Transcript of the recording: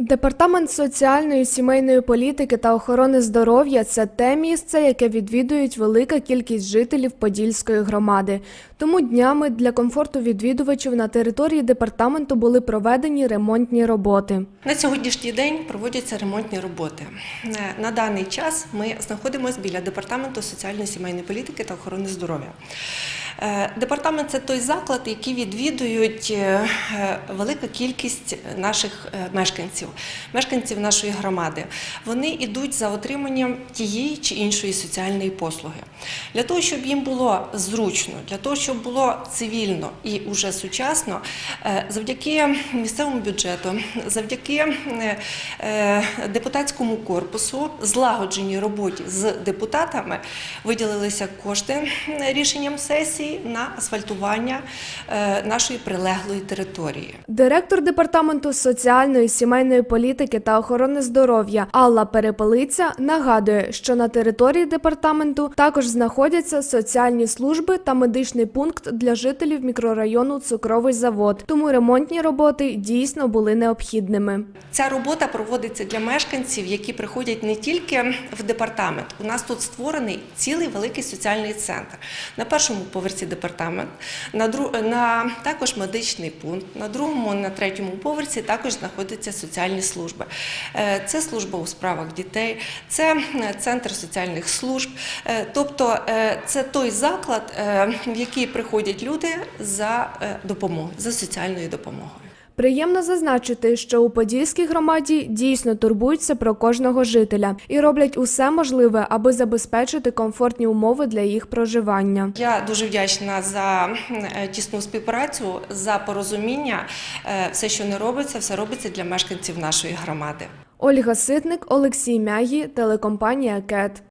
Департамент соціальної сімейної політики та охорони здоров'я це те місце, яке відвідують велика кількість жителів Подільської громади. Тому днями для комфорту відвідувачів на території департаменту були проведені ремонтні роботи. На сьогоднішній день проводяться ремонтні роботи. Е, На даний час ми знаходимося біля департаменту соціальної сімейної політики та охорони здоров'я. Е, Департамент це той заклад, який відвідують е, велика кількість наших мешканців, мешканців нашої громади. Вони йдуть за отриманням тієї чи іншої соціальної послуги. Для того, щоб їм було зручно, для того, щоб було цивільно і уже сучасно, е, завдяки місцевому бюджету, завдяки е, е, депутатському корпусу, злагодженій роботі з депутатами виділилися кошти рішенням сесії на асфальтування нашої прилеглої території. Директор департаменту соціальної сімейної політики та охорони здоров'я Алла Перепелиця нагадує, що на території департаменту також знаходяться соціальні служби та медичний пункт для жителів мікрорайону Цукровий завод. Тому ремонтні роботи дійсно були необхідними. Ця робота проводиться для мешканців, які приходять не тільки в департамент. У нас тут створений цілий великий соціальний центр. На першому поверсі департамент, на дру... на також медичний пункт, на другому, на третьому поверсі також знаходяться соціальні служби. Е, Це служба у справах дітей, це е, центр соціальних служб. Е, Тобто це той заклад, в який приходять люди за допомогою, за соціальною допомогою. Приємно зазначити, що у Подільській громаді дійсно турбуються про кожного жителя і роблять усе можливе, аби забезпечити комфортні умови для їх проживання. Я дуже вдячна за е, тісну співпрацю, за порозуміння. Е, Все, що не робиться, все робиться для мешканців нашої громади. Ольга Ситник, Олексій Мягі, телекомпанія КЕТ.